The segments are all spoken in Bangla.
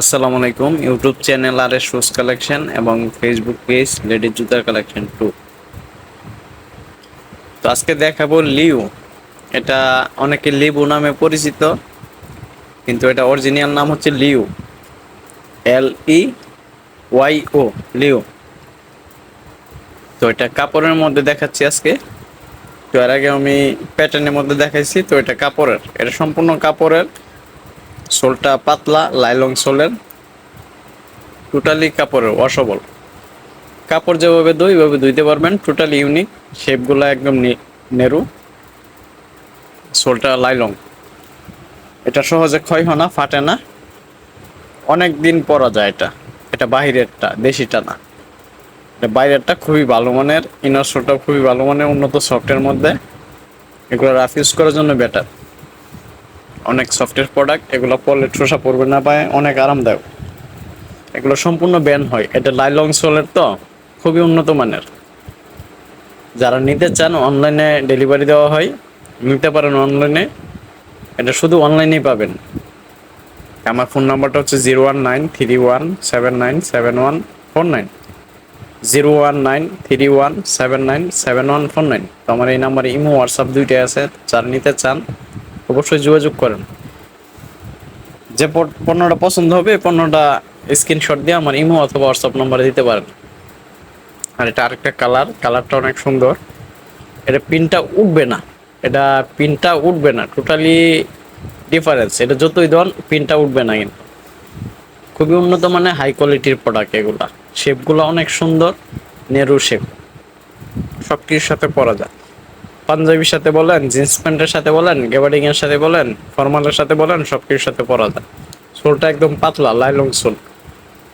আসসালামু আলাইকুম। YouTube channel R S shoes collection এবং ফেসবুক পেজ লেডিস জুতার কালেকশন টু তো আজকে দেখাবো লিউ। এটা অনেকে লিবু নামে পরিচিত, কিন্তু এটা অরিজিনাল নাম হচ্ছে Leyo. L E Y O Leyo. তো এটা কাপড়ের মধ্যে দেখাচ্ছি আজকে। তো এর আগে আমি প্যাটার্নের মধ্যে দেখাইছি, তো এটা কাপড়ের। এটা সম্পূর্ণ কাপড়ের। সোলটা পাতলা লাইলং সোলের। টোটালি কাপড়ের অসবল কাপড় যেভাবে ধুই, ওইভাবে ধুইতে পারবেন। টোটালি ইউনিক শেপগুলো একদম নেরু। সোলটা লাইলং এটা সহজে ক্ষয় হয় না, ফাটে না। অনেক দিন পরা যায় এটা। এটা বাহিরেরটা, দেশিটা না। এটা বাইরেরটা খুবই ভালো মানের ইনার সোলটা খুবই ভালো মানের, উন্নত সফটের মধ্যে। এগুলো রাফ ইউজ করার জন্য বেটার অনেক সফটের প্রোডাক্ট এগুলো পরলে ঠোসা পড়বে না পায় অনেক আরামদায়ক। এগুলো সম্পূর্ণ ব্যান হয়। এটা লাইলং সোলের তো, খুবই উন্নত মানের। যারা নিতে চান অনলাইনে ডেলিভারি দেওয়া হয়। নিতে পারেন অনলাইনে এটা শুধু অনলাইনেই পাবেন। আমার ফোন নাম্বারটা হচ্ছে zero one nine three one seven nine seven one four nine zero one nine three one seven nine seven one four nine তো আমার এই নাম্বারে ইমো হোয়াটসঅ্যাপ দুইটাই আছে। যারা নিতে চান অবশ্যই যোগাযোগ করেন। যে পণ্যটা পছন্দ হবে, পণ্যটা স্ক্রিনশট দিয়ে আমার ইমো অথবা হোয়াটসঅ্যাপ নম্বরে দিতে পারেন। আর এটা আরেকটা কালার কালারটা অনেক সুন্দর। এটা পিনটা উঠবে না। এটা পিনটা উঠবে না। টোটালি ডিফারেন্স এটা যতই দেন পিনটা উঠবে না কিন্তু। খুবই উন্নত মানে হাই কোয়ালিটির প্রোডাক্ট এগুলা। শেপগুলো অনেক সুন্দর নেরু শেপ সব কিছুর সাথে পরা যায় পাঞ্জাবির সাথে বলেন, জিন্স প্যান্টের সাথে বলেন গেবার্ডিং এর সাথে বলেন, ফর্মালের সাথে বলেন সব কিছুর সাথে পরা যায়। সোলটা একদম পাতলা, লাইলং সোল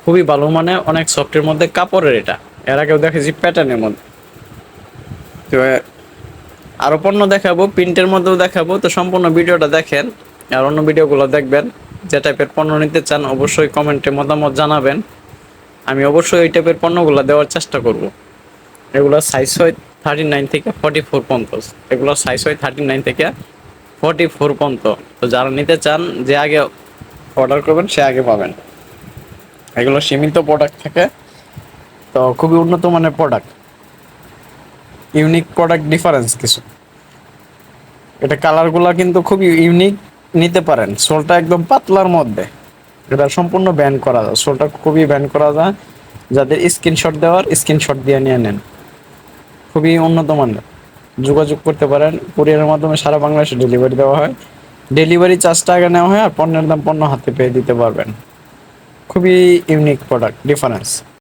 খুবই ভালো মানে অনেক সফটের মধ্যে কাপড়ের এটা। এর আগেও দেখেছি প্যাটার্নের মধ্যে। তো এ- আরও পণ্য দেখাবো, প্রিন্টের মধ্যেও দেখাবো। তো, সম্পূর্ণ ভিডিওটা দেখেন আর অন্য ভিডিওগুলো দেখবেন। যে টাইপের পণ্য নিতে চান, অবশ্যই কমেন্টে মতামত জানাবেন। আমি অবশ্যই ওই টাইপের পণ্যগুলো দেওয়ার চেষ্টা করব। এগুলো সাইজ হয় থার্টি নাইন থেকে ফর্টি ফোর পর্যন্ত। এগুলো সাইজ হয় থার্টি নাইন থেকে ফর্টি ফোর পর্যন্ত। তো যারা নিতে চান, যে আগে অর্ডার করবেন, সে আগে পাবেন। এগুলো সীমিত প্রোডাক্ট থাকে। তো খুবই উন্নত মানের প্রোডাক্ট ইউনিক প্রোডাক্ট ডিফারেন্স কিছু। এটা কালারগুলো কিন্তু খুবই ইউনিক নিতে পারেন। সোলটা একদম পাতলার মধ্যে। এটা সম্পূর্ণ ব্যান করা যায়। সোলটা খুবই ব্যান করা যায়। যাদের স্ক্রিনশট দেওয়ার স্ক্রিনশট দিয়ে নিয়ে নেন। খুবই উন্নত মানের যোগাযোগ করতে পারেন। কুরিয়ারের মাধ্যমে সারা বাংলাদেশে ডেলিভারি দেওয়া হয়। ডেলিভারি চার্জটা আগে নেওয়া হয় আর পণ্যের দাম পণ্য হাতে পেয়ে দিতে পারবেন। খুবই ইউনিক প্রোডাক্ট ডিফারেন্স